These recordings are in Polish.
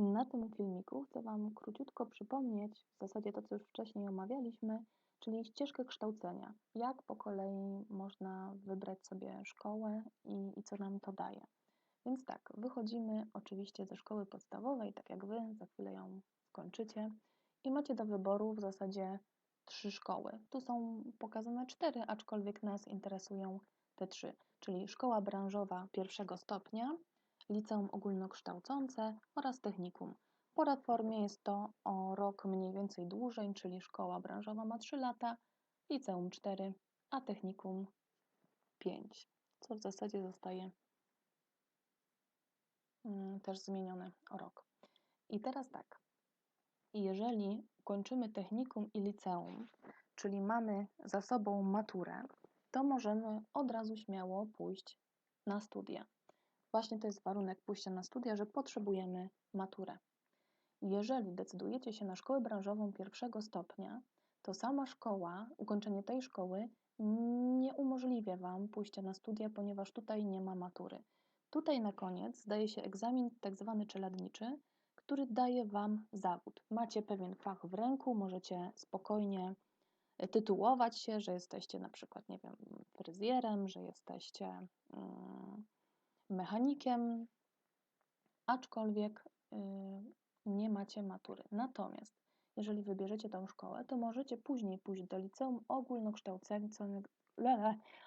Na tym filmiku chcę Wam króciutko przypomnieć w zasadzie to, co już wcześniej omawialiśmy, czyli ścieżkę kształcenia. Jak po kolei można wybrać sobie szkołę i, i co nam to daje. Więc tak, wychodzimy oczywiście ze szkoły podstawowej, tak jak Wy, za chwilę ją skończycie i macie do wyboru w zasadzie trzy szkoły. Tu są pokazane cztery, aczkolwiek nas interesują te trzy, czyli szkoła branżowa pierwszego stopnia, liceum ogólnokształcące oraz technikum. Po reformie jest to o rok mniej więcej dłużej, czyli szkoła branżowa ma 3 lata, liceum 4, a technikum 5, co w zasadzie zostaje mm, też zmienione o rok. I teraz tak, jeżeli kończymy technikum i liceum, czyli mamy za sobą maturę, to możemy od razu śmiało pójść na studia. Właśnie to jest warunek pójścia na studia, że potrzebujemy maturę. Jeżeli decydujecie się na szkołę branżową pierwszego stopnia, to sama szkoła, ukończenie tej szkoły nie umożliwia Wam pójścia na studia, ponieważ tutaj nie ma matury. Tutaj na koniec zdaje się egzamin tak zwany czeladniczy, który daje Wam zawód. Macie pewien fach w ręku, możecie spokojnie tytułować się, że jesteście na przykład, nie wiem, fryzjerem, że jesteście... Mechanikiem, aczkolwiek y, nie macie matury. Natomiast jeżeli wybierzecie tą szkołę, to możecie później pójść do liceum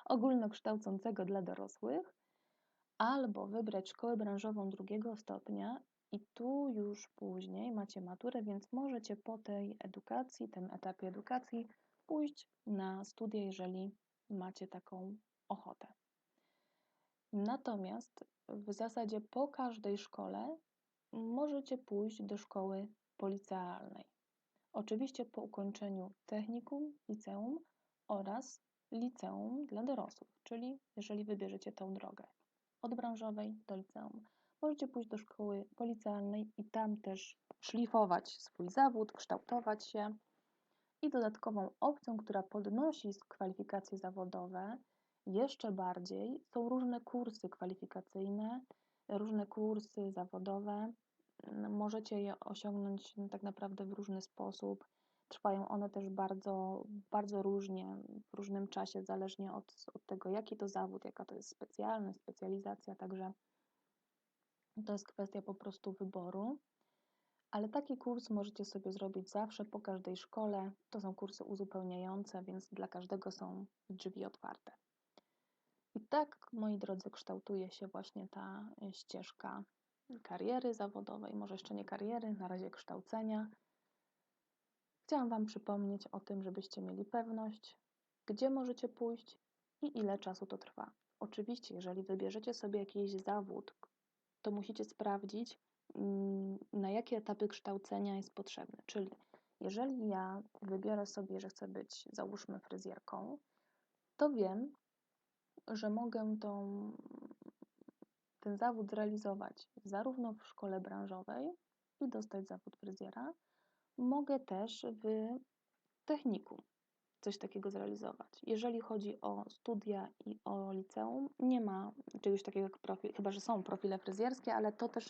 ogólnokształcącego dla dorosłych albo wybrać szkołę branżową drugiego stopnia i tu już później macie maturę, więc możecie po tej edukacji, tym etapie edukacji pójść na studia, jeżeli macie taką ochotę. Natomiast w zasadzie po każdej szkole możecie pójść do szkoły policealnej. Oczywiście po ukończeniu technikum, liceum oraz liceum dla dorosłych, czyli jeżeli wybierzecie tą drogę od branżowej do liceum. Możecie pójść do szkoły policealnej i tam też szlifować swój zawód, kształtować się. I dodatkową opcją, która podnosi kwalifikacje zawodowe, jeszcze bardziej są różne kursy kwalifikacyjne, różne kursy zawodowe. Możecie je osiągnąć tak naprawdę w różny sposób. Trwają one też bardzo, bardzo różnie, w różnym czasie, zależnie od, od tego, jaki to zawód, jaka to jest specjalność, specjalizacja, także to jest kwestia po prostu wyboru. Ale taki kurs możecie sobie zrobić zawsze po każdej szkole. To są kursy uzupełniające, więc dla każdego są drzwi otwarte. I tak, moi drodzy, kształtuje się właśnie ta e, ścieżka kariery zawodowej, może jeszcze nie kariery, na razie kształcenia. Chciałam Wam przypomnieć o tym, żebyście mieli pewność, gdzie możecie pójść i ile czasu to trwa. Oczywiście, jeżeli wybierzecie sobie jakiś zawód, to musicie sprawdzić, mm, na jakie etapy kształcenia jest potrzebny. Czyli jeżeli ja wybiorę sobie, że chcę być, załóżmy, fryzjerką, to wiem, że mogę tą, ten zawód zrealizować zarówno w szkole branżowej i dostać zawód fryzjera, mogę też w technikum coś takiego zrealizować. Jeżeli chodzi o studia i o liceum, nie ma czegoś takiego jak profil, chyba że są profile fryzjerskie, ale to też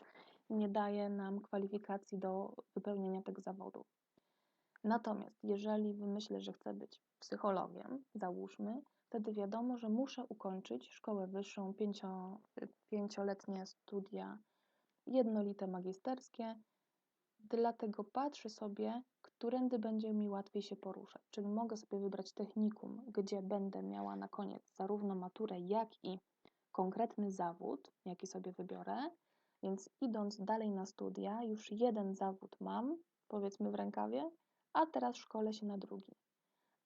nie daje nam kwalifikacji do wypełnienia tego zawodu. Natomiast jeżeli wymyślę, że chcę być psychologiem, załóżmy, wtedy wiadomo, że muszę ukończyć szkołę wyższą, pięcio, pięcioletnie studia jednolite magisterskie, dlatego patrzę sobie, którędy będzie mi łatwiej się poruszać. Czyli mogę sobie wybrać technikum, gdzie będę miała na koniec zarówno maturę, jak i konkretny zawód, jaki sobie wybiorę. Więc idąc dalej na studia, już jeden zawód mam, powiedzmy w rękawie, a teraz szkolę się na drugi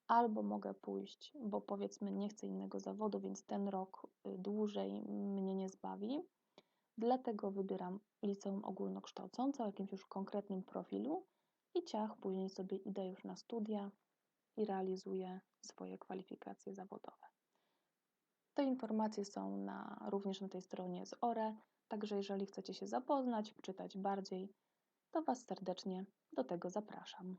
albo mogę pójść, bo powiedzmy nie chcę innego zawodu, więc ten rok y, dłużej mnie nie zbawi. Dlatego wybieram liceum ogólnokształcące o jakimś już konkretnym profilu i ciach, później sobie idę już na studia i realizuję swoje kwalifikacje zawodowe. Te informacje są na, również na tej stronie z ORE, także jeżeli chcecie się zapoznać, czytać bardziej, to Was serdecznie do tego zapraszam.